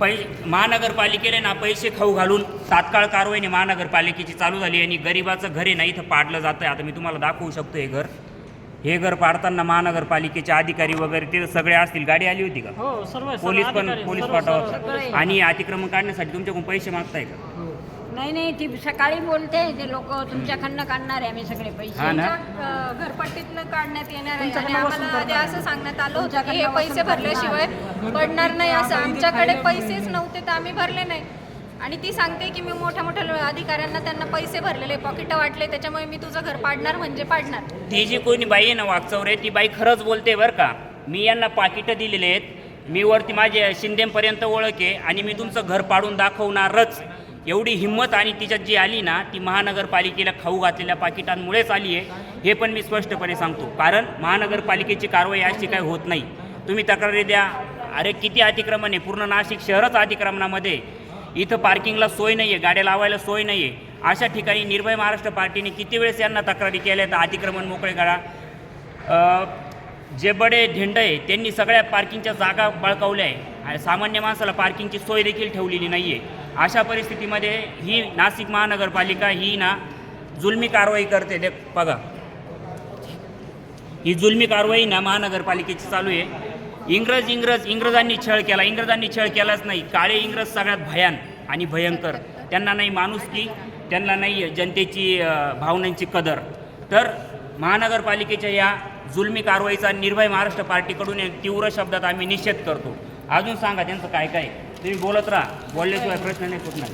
पै महानगरपालिकेने ना पैसे खाऊ घालून तात्काळ कारवाईने महानगरपालिकेची चालू झाली आणि गरिबाचं घर आहे ना इथं पाडलं जातं आहे आता मी तुम्हाला दाखवू शकतो हे घर. हे घर पाडताना महानगरपालिकेचे अधिकारी वगैरे ते सगळे असतील. गाडी आली होती का? हो सर्व पोलीस पण पोलीस पाठवा. आणि अतिक्रमण काढण्यासाठी तुमच्याकडून पैसे मागताय का? नाही नाही ती सकाळी बोलते ते लोक तुमच्याकडनं काढणार आहे आम्ही सगळे पैसे. ना? तुमच्या, अ, घरपट्टीतनं काढण्यात येणार आहे. आणि आम्हाला आधी. असं सांगण्यात आलं होतं की हे पैसे भरल्याशिवाय पडणार नाही असं. आमच्याकडे पैसेच नव्हते तर आम्ही भरले नाही. आणि ती सांगते की मी मोठ्या मोठ्या लो- अधिकाऱ्यांना त्यांना पैसे भरलेले पॉकेट वाटले त्याच्यामुळे मी तुझं घर पाडणार म्हणजे पाडणार. ती जी कोणी बाई आहे ना वागचौरे ती बाई खरंच बोलते बरं का. मी यांना पाकिटं दिलेले आहेत. मी वरती माझे शिंदेपर्यंत ओळख आहे आणि मी तुमचं घर पाडून दाखवणारच. एवढी हिंमत आणि तिच्यात जी आली ना ती महानगरपालिकेला खाऊ घातलेल्या पाकिटांमुळेच आली आहे हे पण मी स्पष्टपणे सांगतो. कारण महानगरपालिकेची कारवाई अशी काही होत नाही. तुम्ही तक्रारी द्या. अरे किती अतिक्रमण आहे? पूर्ण नाशिक शहरच अतिक्रमणामध्ये इथं पार्किंगला सोय नाही आहे गाड्या लावायला सोय नाही आहे अशा ठिकाणी निर्भय महाराष्ट्र पार्टीने किती वेळेस यांना तक्रारी केल्या तर अतिक्रमण मोकळे करा. जे बडे झेंडे आहे त्यांनी सगळ्या पार्किंगच्या जागा बळकावल्या आहे. आणि सामान्य माणसाला पार्किंगची सोय देखील ठेवलेली नाही आहे अशा परिस्थितीमध्ये ही नाशिक महानगरपालिका ही ना जुलमी कारवाई करते. ते बघा. ही जुलमी कारवाई ना महानगरपालिकेची चालू आहे. इंग्रज इंग्रज इंग्रजांनी छळ केला. इंग्रजांनी छळ केलाच नाही. काळे इंग्रज सगळ्यात भयान आणि भयंकर. त्यांना नाही माणुसकी त्यांना नाही जनतेची भावनांची कदर. तर महानगरपालिकेच्या या जुलमी कारवाईचा निर्भय महाराष्ट्र पार्टीकडून एक तीव्र शब्दात आम्ही निषेध करतो. अजून सांगा त्यांचं काय काय? तुम्ही बोलत राहा. बोलल्याशिवाय प्रश्न नाही सुटणार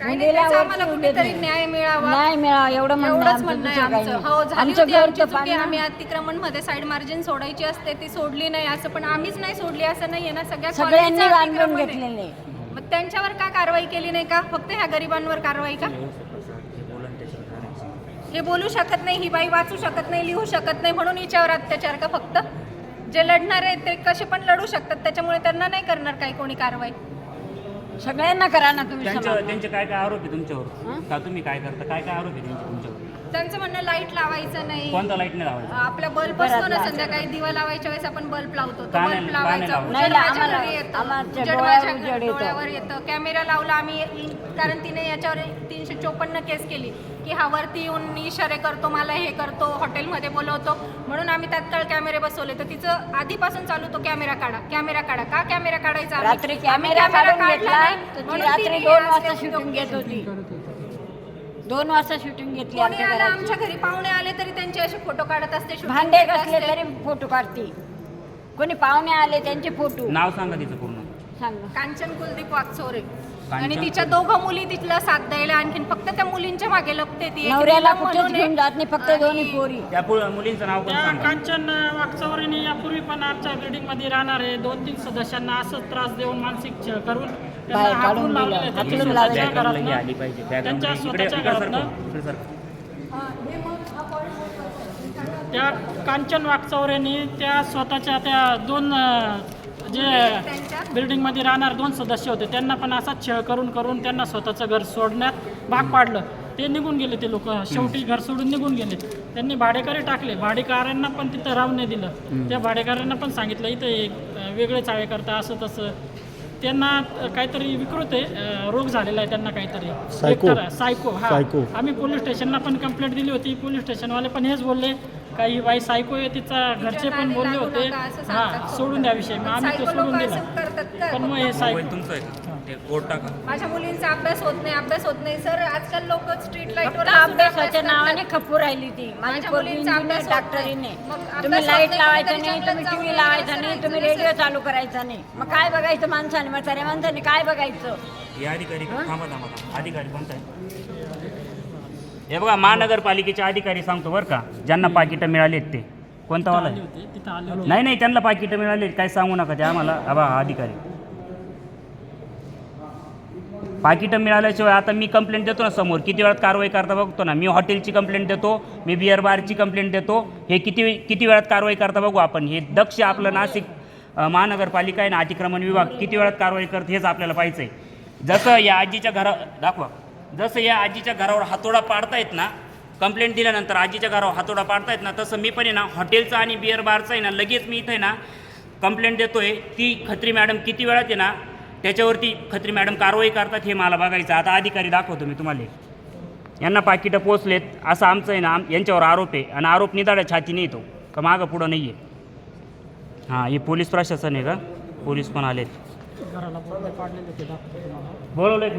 काही नाही, मुलीला त्याचा वरती आम्हाला उडत कुठेतरी नाही. न्याय मिळावा. नाही मिळा एवढं म्हणणं एवढंच आमचं, म्हणणं आहे दुसरं काही आमचं. नाही. हो झाली आमचं होती घर आमची तर चुकी पाडणार. आम्ही अतिक्रमणमध्ये साईड मार्जिन सोडायची असते ती सोडली नाही असं पण आम्हीच नाही सोडली असं नाहीये ना. सगळ्या सगळ्यांनी कॉलनीचं बांधून अतिक्रमण आहे. घेतलेले मग त्यांच्यावर का कारवाई केली नाही का? फक्त ह्या गरिबांवर कारवाई का? हे बोलू शकत नाही ही बाई वाचू शकत नाही लिहू शकत नाही म्हणून हिच्यावर अत्याचार का फक्त? जे लढणार आहेत ते कसे पण लढू शकतात त्याच्यामुळे त्यांना नाही करणार काही कोणी कारवाई सगळ्यांना करा ना तुम्ही त्यांच्या. त्यांचे काय काय आरोप आहे तुमच्यावर? का तुम्ही काय करता काय काय आरोप आहे त्यांचे तुमच्यावर त्यांचं म्हणणं लाइट लावायचं नाही. कोणता लाइट नाही लावायचा? आपला बल्ब असतो ना. संध्याकाळी दिवा लावायच्या वेळेस आपण बल्ब लावतो. तो का नाही- बल्ब का नाही लावायचा लावायचा? नाही, उजेड नाही, माझ्या आम्हाला- घरी येतं. आमच्या उजेड डोळ्यावर माझ्या उजेड येतं. डोळ्यावर येतं. कॅमेरा लावला आम्ही कारण तिने याच्यावर तीनशे चोपन्न केस केली. की हा वरती येऊन इशारे करतो मला हे करतो हॉटेलमध्ये बोलवतो. म्हणून आम्ही तात्काळ कॅमेरे बसवले. तर तिचं आधीपासून चालू तो कॅमेरा काढा. कॅमेरा काढा. का कॅमेरा काढायचा आम्ही? रात्री आम्ही कॅमेरा काढून काढला घेतला. नाही, तर ती म्हणून रात्री तिने दोन वाजता शूटिंग घेत. होती. दोन वाजता शूटिंग घेतली कोणी आमच्या आलं? घराची. आमच्या घरी पाहुणे आले तरी त्यांचे असे फोटो काढत असते shooting भांडे कसले असते. तरी फोटो काढते. कोणी पाहुणे आले त्यांचे फोटो नाव सांगा तिचं पूर्ण. सांग. कांचन कुलदीप वागचोरे आणि कांचन तिच्या दोघं मुली तिथला साथ द्यायला आणखीन फक्त त्या मुलींच्या मागे लपते ती. एक नवऱ्याला कुठेच म्हणून घेऊन एक- जात नाही फक्त दोन्ही पोरी. त्या पु- मुलींचं नाव पण त्या सांगा. कांचन वागचौरीने यापूर्वी पण आमच्या बिल्डिंगमध्ये राहणारे दोन तीन सदस्यांना असंच त्रास देऊन मानसिक छळ करून बाहेर काढून. दिलं. त्यांच्या स्वतःच्या ही घरातनं- आली पाहिजे त्यांच्या बॅकग्राऊंड इकडे स्वतःच्या इकडे घरातनं सरकव, इकडे सरकव. त्या कांचन वागचौरेने त्या स्वतःच्या त्या दोन अं, जे बिल्डिंगमध्ये राहणार दोन सदस्य होते त्यांना पण असा छळ करून करून त्यांना स्वतःचं घर सोडण्यात भाग पाडलं. ते निघून गेले ते लोक. शेवटी घर सोडून निघून गेले. त्यांनी भाडेकरी टाकले. भाडेकऱ्यांना पण तिथं राहून नाही दिलं. त्या भाडेकऱ्यांना पण सांगितलं इथं एक अं, वेगळे चाळे करता असं तसं त्यांना काहीतरी विकृत आहे रोग झालेला आहे त्यांना काहीतरी सायको. सायको हा सायको. आम्ही पोलीस स्टेशनला पण कंप्लेंट दिली होती पोलीस स्टेशनवाले पण हेच बोलले काही बाई सायको आहे तिचा घरचे पण बोलले होते. हा. सोडून द्या विषय मग आम्ही तो सोडून दिला? पण मग हे सायको तुमचं आहे ते कोर्ट टाका माझ्या मुलींचा अभ्यास होत नाही अभ्यास होत नाही. सर आजकाल लोक स्ट्रीट लाइट फक्त अभ्यासाच्या नावाने खपू राहिली ती. माझी माझ्या मुलींचा अभ्यास होत डॉक्टरी नाही. नाही मग अभ्यास तुम्ही लाइट लावायचं नाही तुम्ही टीव्ही लावायचा नाही तुम्ही. रेडिओ चालू करायचा नाही. मग काय बघायचं माणसाने? म्हाताऱ्या माणसाने काय बघायचं? हे अधिकारी थांबा थांबा थांबा. अधिकारी कोणता आहे? हे बघा महानगरपालिकेचे अधिकारी सांगतो बरं का ज्यांना पाकिटं मिळालेत ते. कोणता वाला आहे? नाही नाही त्यांना पाकिटं मिळाले काय सांगू नका ते आम्हाला. हा हा अधिकारी. पाकिटं मिळाल्याशिवाय आता मी कंप्लेंट देतो ना समोर. किती वेळात कारवाई करता बघतो ना. मी हॉटेलची कंप्लेंट देतो मी बिअर बारची कंप्लेंट देतो. हे किती किती वेळात कारवाई करता बघू आपण. हे दक्ष आपलं नाशिक अ, महानगरपालिका आहे ना अतिक्रमण विभाग किती वेळात कारवाई करते हेच आपल्याला पाहिजे जसं या आजीच्या घरा दाखवा. जसं या आजीच्या घरावर हातोडा पाडतायत ना कंप्लेंट दिल्यानंतर आजीच्या घरावर हातोडा पाडतायत ना तसं मी पण आहे ना हॉटेलचं आणि बिअर बारचं आहे ना लगेच मी इथं आहे ना कंप्लेंट देतोय. ती खत्री मॅडम किती वेळात आहे ना त्याच्यावरती खत्री मॅडम कारवाई करतात हे मला बघायचं आता अधिकारी दाखवतो मी तुम्हाला. यांना पाकिटं पोचलेत असं आमचं आहे ना आम यांच्यावर आरोप आहे. आणि आरोप निदाड्या छाती नाही तो का मागं पुढं नाही आहे हां हे पोलीस प्रशासन आहे का? पोलीस पण आलेत. बोलवलं